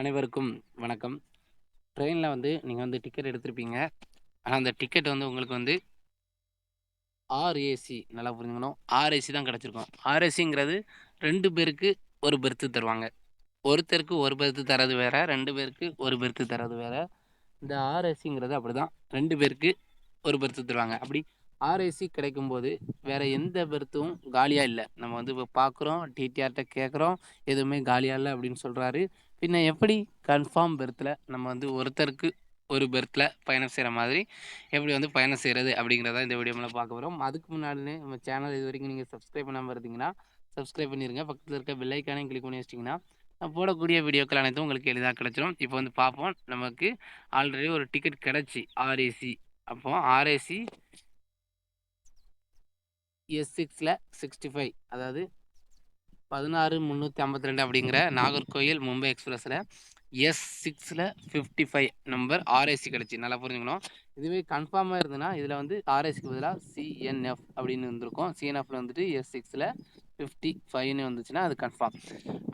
அனைவருக்கும் வணக்கம். ட்ரெயினில் வந்து நீங்கள் வந்து டிக்கெட் எடுத்திருப்பீங்க. ஆனால் அந்த டிக்கெட் வந்து உங்களுக்கு வந்து ஆர்ஏசி நல்லா புரிஞ்சுக்கணும். ஆர்ஏசி தான் கிடச்சிருக்கும். ஆர்ஏசிங்கிறது ரெண்டு பேருக்கு ஒரு பெர்த்து தருவாங்க. ஒருத்தருக்கு ஒரு பெர்த்து தரது வேறு ரெண்டு பேருக்கு ஒரு பெர்த்து தரது வேறு. இந்த ஆர்ஏசிங்கிறது அப்படி தான் ரெண்டு பேருக்கு ஒரு பெர்த்து தருவாங்க. அப்படி ஆர்ஏசி கிடைக்கும்போது வேற எந்த பெர்த்தும் காலியாக இல்லை. நம்ம வந்து இப்போ பார்க்குறோம் டிடிஆர்கிட்ட கேட்குறோம் எதுவுமே காலியாக இல்லை அப்படின்னு சொல்கிறாரு பின்ன எப்படி கன்ஃபார்ம் பெர்த்தில் நம்ம வந்து ஒருத்தருக்கு ஒரு பெர்த்தில் பயணம் செய்கிற மாதிரி எப்படி வந்து பயணம் செய்கிறது அப்படிங்கிறத இந்த வீடியோ பார்க்க போகிறோம் அதுக்கு முன்னாடினே நம்ம சேனல் இது வரைக்கும் நீங்கள் சப்ஸ்கிரைப் பண்ணாமல் இருந்தீங்கன்னா சப்ஸ்கிரைப் பண்ணிடுங்க பக்கத்தில் இருக்க பெல்லைக்கானையும் கிளிக் பண்ணி வச்சிட்டிங்கன்னா நான் போடக்கூடிய வீடியோக்கள் அனைத்தும் உங்களுக்கு எளிதாக கிடச்சிரும். இப்போ வந்து பார்ப்போம். நமக்கு ஆல்ரெடி ஒரு டிக்கெட் கிடச்சி ஆர்ஏசி அப்போது ஆர்ஏசி எஸ் சிக்ஸில் சிக்ஸ்டி ஃபைவ் அதாவது பதினாறு முந்நூற்றி ஐம்பத்தி ரெண்டு அப்படிங்கிற நாகர்கோயில் மும்பை எக்ஸ்பிரஸில் எஸ் சிக்ஸில் ஃபிஃப்டி ஃபைவ் நம்பர் ஆர்எஸ்சி கிடச்சி. நல்லா புரிஞ்சுக்கணும். இதுவே கன்ஃபார்மாக இருந்ததுன்னா இதில் வந்து ஆர்எஸ்சிக்கு பதிலாக சிஎன்எஃப் அப்படின்னு இருந்திருக்கும். சிஎன்எஃப்ல வந்துட்டு எஸ் சிக்ஸில் ஃபிஃப்டி ஃபைவ்னு வந்துச்சுன்னா அது கன்ஃபார்ம்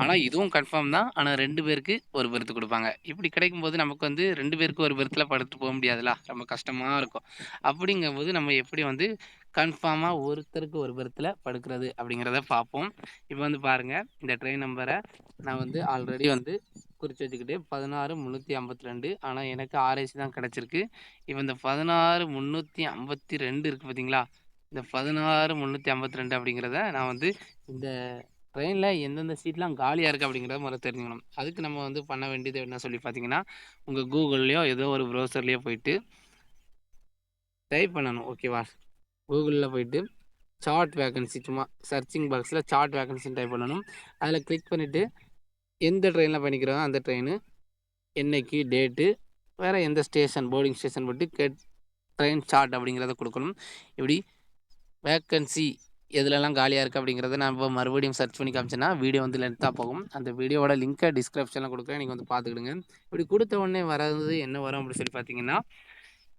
ஆனால் இதுவும் கன்ஃபார்ம் தான். ஆனால் ரெண்டு பேருக்கு ஒரு பெருத்து கொடுப்பாங்க. இப்படி கிடைக்கும்போது நமக்கு வந்து ரெண்டு பேருக்கு ஒரு பெருத்தில் படுத்து போக முடியாதுல ரொம்ப கஷ்டமாக இருக்கும். அப்படிங்கும்போது நம்ம எப்படி வந்து கன்ஃபார்மாக ஒருத்தருக்கு ஒரு பெருத்தில் படுக்கிறது அப்படிங்கிறத பார்ப்போம். இப்போ வந்து பாருங்கள் இந்த ட்ரெயின் நம்பரை நான் வந்து ஆல்ரெடி வந்து குறித்து வச்சுக்கிட்டு பதினாறு முந்நூற்றி ஐம்பத்தி ரெண்டு ஆனால் எனக்கு ஆர்ஏசி தான் கிடச்சிருக்கு. இப்போ இந்த பதினாறு முந்நூற்றி ஐம்பத்தி ரெண்டு இருக்குது பார்த்தீங்களா இந்த பதினாறு முந்நூற்றி ஐம்பத்தி ரெண்டு அப்படிங்கிறத நான் வந்து இந்த ட்ரெயினில் எந்தெந்த சீட்லாம் காலியாக இருக்குது அப்படிங்கிறத முதல்ல தெரிஞ்சுக்கணும். அதுக்கு நம்ம வந்து பண்ண வேண்டியது என்ன சொல்லி பார்த்தீங்கன்னா உங்கள் கூகுள்லேயோ ஏதோ ஒரு ப்ரௌசர்லேயோ போயிட்டு டைப் பண்ணணும். ஓகேவா? கூகுளில் போயிட்டு சார்ட் வேகன்சி சும்மா சர்ச்சிங் பாக்ஸில் சார்ட் வேகன்சின்னு டைப் பண்ணணும். அதில் கிளிக் பண்ணிவிட்டு எந்த ட்ரெயினில் பண்ணிக்கிறோம் அந்த ட்ரெயின் என்னைக்கு டேட்டு வேறு எந்த ஸ்டேஷன் போர்டிங் ஸ்டேஷன் போட்டு கேட் ட்ரெயின் சார்ட் அப்படிங்கிறத கொடுக்கணும். இப்படி வேக்கன்சி எதுலலாம் காலியாக இருக்குது அப்படிங்கிறத நான் இப்போ மறுபடியும் சர்ச் பண்ணி காமிச்சேன்னா வீடியோ வந்து லென்த்தாக போகும். அந்த வீடியோவோட லிங்க்கை டிஸ்கிரிப்ஷனில் கொடுக்குறேன். நீங்கள் வந்து பார்த்துக்கிடுங்க. இப்படி கொடுத்த உடனே வர்றது என்ன வரும் அப்படின்னு சொல்லி பார்த்தீங்கன்னா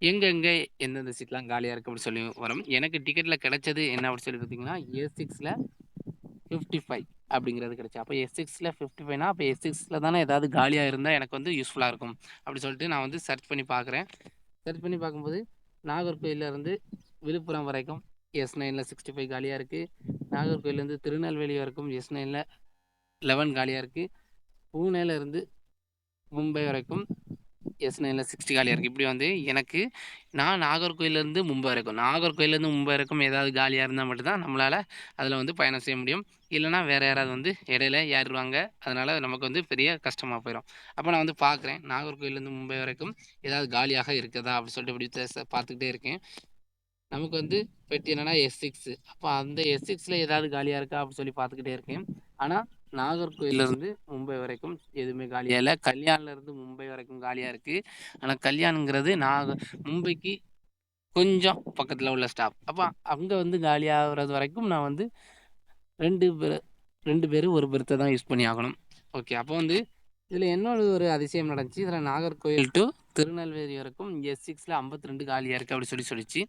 எங்கெங்கே எந்தெந்த சீட்லாம் காலியாக இருக்குது அப்படின்னு சொல்லி வரும். எனக்கு டிக்கெட்டில் கிடைச்சது என்ன அப்படி சொல்லி பார்த்தீங்கன்னா ஏ சிக்ஸில் ஃபிஃப்டி ஃபைவ் அப்படிங்கிறது கிடைச்சு. அப்போ எஸ் சிக்ஸில் ஃபிஃப்டி ஃபைவ்னா அப்போ எஸ் சிக்ஸில் தானே ஏதாவது காலியாக இருந்தால் எனக்கு வந்து யூஸ்ஃபுல்லாக இருக்கும். அப்படி சொல்லிட்டு நான் வந்து சர்ச் பண்ணி பார்க்குறேன் சர்ச் பண்ணி பார்க்கும்போது நாகர்கோயிலேருந்து விழுப்புரம் வரைக்கும் எஸ் நைனில் சிக்ஸ்டி ஃபைவ் காலியாக இருக்குது நாகர்கோயிலேருந்து திருநெல்வேலி வரைக்கும் எஸ் நைனில் லெவன் காலியாக இருக்குது பூனேலேருந்து மும்பை வரைக்கும் எஸ் நைனில் சிக்ஸ்டி காலியாக இருக்குது இப்படி வந்து எனக்கு நான் நாகர்கோயிலேருந்து மும்பை வரைக்கும் நாகர்கோயிலேருந்து மும்பை வரைக்கும் ஏதாவது காலியாக இருந்தால் மட்டும்தான் நம்மளால் அதில் வந்து பயணம் செய்ய முடியும். இல்லைனா வேறு யாராவது வந்து இடையில ஏறிடுவாங்க. அதனால் நமக்கு வந்து பெரிய கஷ்டமாக போயிடும் அப்போ நான் வந்து பார்க்குறேன் நாகர்கோயிலேருந்து மும்பை வரைக்கும் ஏதாவது காலியாக இருக்குதா அப்படி சொல்லிட்டு இப்படி பார்த்துக்கிட்டே இருக்கேன். நமக்கு வந்து பெட்டி என்னென்னா எஸ் சிக்ஸு அப்போ அந்த எஸ் சிக்ஸில் ஏதாவது காலியாக இருக்கா அப்படின்னு சொல்லி பார்த்துக்கிட்டே இருக்கேன். ஆனால் நாகர்கோயிலேருந்து மும்பை வரைக்கும் எதுவுமே காலியாக இல்லை கல்யாணிலேருந்து மும்பை வரைக்கும் காலியாக இருக்குது ஆனால் கல்யாணுங்கிறது நாக மும்பைக்கு கொஞ்சம் பக்கத்தில் உள்ள ஸ்டாப் அப்போ அங்கே வந்து காலியாகிறது வரைக்கும் நான் வந்து ரெண்டு பேர் ரெண்டு பேர் ஒரு பெருத்தை தான் யூஸ் பண்ணி ஆகணும். ஓகே அப்போ வந்து இதில் என்னோட ஒரு அதிசயம் நடந்துச்சு. இதில் நாகர்கோயில் டு திருநெல்வேலி வரைக்கும் எஸ் சிக்ஸில் ஐம்பத்தி ரெண்டு காலியாக இருக்குது அப்படி சொல்லி சொல்லிச்சு.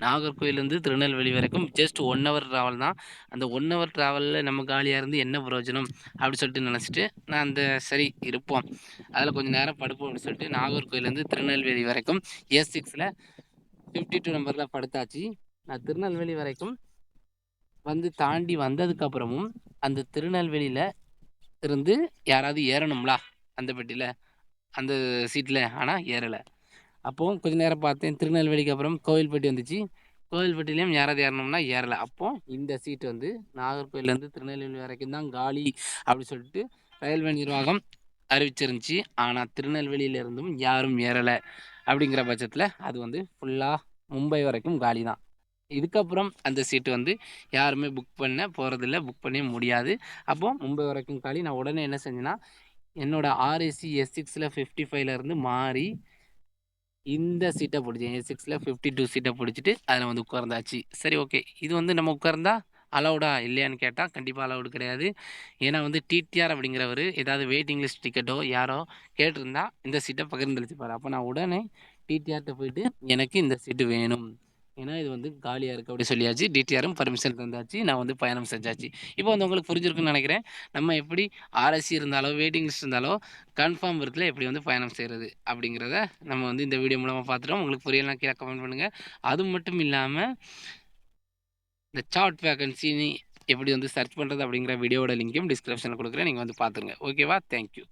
நாகர்கோயிலேருந்து திருநெல்வேலி வரைக்கும் ஜஸ்ட் ஒன் ஹவர் ட்ராவல் தான். அந்த ஒன் ஹவர் ட்ராவலில் நம்ம காலியாக இருந்து என்ன பிரயோஜனம் அப்படி சொல்லிட்டு நினச்சிட்டு நான் அந்த சரி இருப்போம். அதில் கொஞ்சம் நேரம் படுப்போம் அப்படின்னு சொல்லிட்டு நாகர்கோயிலேருந்து திருநெல்வேலி வரைக்கும் எஸ் சிக்ஸில் ஃபிஃப்டி டூ நம்பரில் படுத்தாச்சு. நான் திருநெல்வேலி வரைக்கும் வந்து தாண்டி வந்ததுக்கப்புறமும் அந்த திருநெல்வேலியில் இருந்து யாராவது ஏறணும்லா? அந்த பெட்டியில் அந்த சீட்டில் ஆனால் ஏறலை. அப்போது கொஞ்ச நேரம் பார்த்தேன். திருநெல்வேலிக்கு அப்புறம் கோவில்பட்டி வந்துச்சு. கோவில்பட்டிலையும் யாராவது ஏறணும்னா ஏறலை. அப்போது இந்த சீட் வந்து நாகர்கோவிலேருந்து திருநெல்வேலி வரைக்கும் தான் காலி அப்படி சொல்லிட்டு ரயில்வே நிர்வாகம் அறிவிச்சிருந்துச்சு. ஆனால் திருநெல்வேலியிலேருந்தும் யாரும் ஏறலை அப்படிங்கிற பட்சத்தில் அது வந்து ஃபுல்லாக மும்பை வரைக்கும் காலி தான் இதுக்கப்புறம் அந்த சீட்டு வந்து யாருமே புக் பண்ண போகிறதில்ல புக் பண்ணவே முடியாது. அப்போது மும்பை வரைக்கும் காலி. நான் உடனே என்ன செஞ்சேன்னா என்னோடய ஆர்ஏசி எஸ் சிக்ஸில் ஃபிஃப்டி ஃபைவ்லேருந்து மாறி இந்த சீட்டை பிடிச்சேன் ஏ சிக்ஸில் ஃபிஃப்டி டூ சீட்டை பிடிச்சிட்டு அதில் வந்து உட்கார்ந்தாச்சு. சரி ஓகே இது வந்து நம்ம உட்கார்ந்தா அலௌடா இல்லையான்னு கேட்டால் கண்டிப்பாக அலௌடு கிடையாது. ஏன்னா வந்து டிடிஆர் அப்படிங்கிறவர் ஏதாவது வெயிட்டிங் லிஸ்ட் டிக்கெட்டோ யாரோ கேட்டிருந்தா இந்த சீட்டை பகிர்ந்தளிச்சுப்பார். அப்போ நான் உடனே டிடிஆர்கிட்ட போயிட்டு எனக்கு இந்த சீட்டு வேணும். ஏன்னா இது வந்து காலியாக இருக்குது அப்படி சொல்லியாச்சு. டிடிஆரும் பர்மிஷன் தந்தாச்சு. நான் வந்து பயணம் செஞ்சாச்சு. இப்போ வந்து உங்களுக்கு புரிஞ்சிருக்குன்னு நினைக்கிறேன். நம்ம எப்படி ஆர்எஸ்சி இருந்தாலோ வெயிட்டிங் லிஸ்ட் இருந்தாலோ கன்ஃபார்ம் பர்த்தில் எப்படி வந்து பயணம் செய்கிறது அப்படிங்கிறத நம்ம வந்து இந்த வீடியோ மூலமாக பார்த்துட்டோம். உங்களுக்கு புரியலாம் கீழே கமெண்ட் பண்ணுங்கள் அது மட்டும் இல்லாமல் இந்த சார்ட் வேகன்சி எப்படி வந்து சர்ச் பண்ணுறது அப்படிங்கிற வீடியோட லிங்க்கையும் டிஸ்கிரிப்ஷனில் கொடுக்குறேன். நீங்கள் வந்து பார்த்துருங்க. ஓகேவா தேங்க்யூ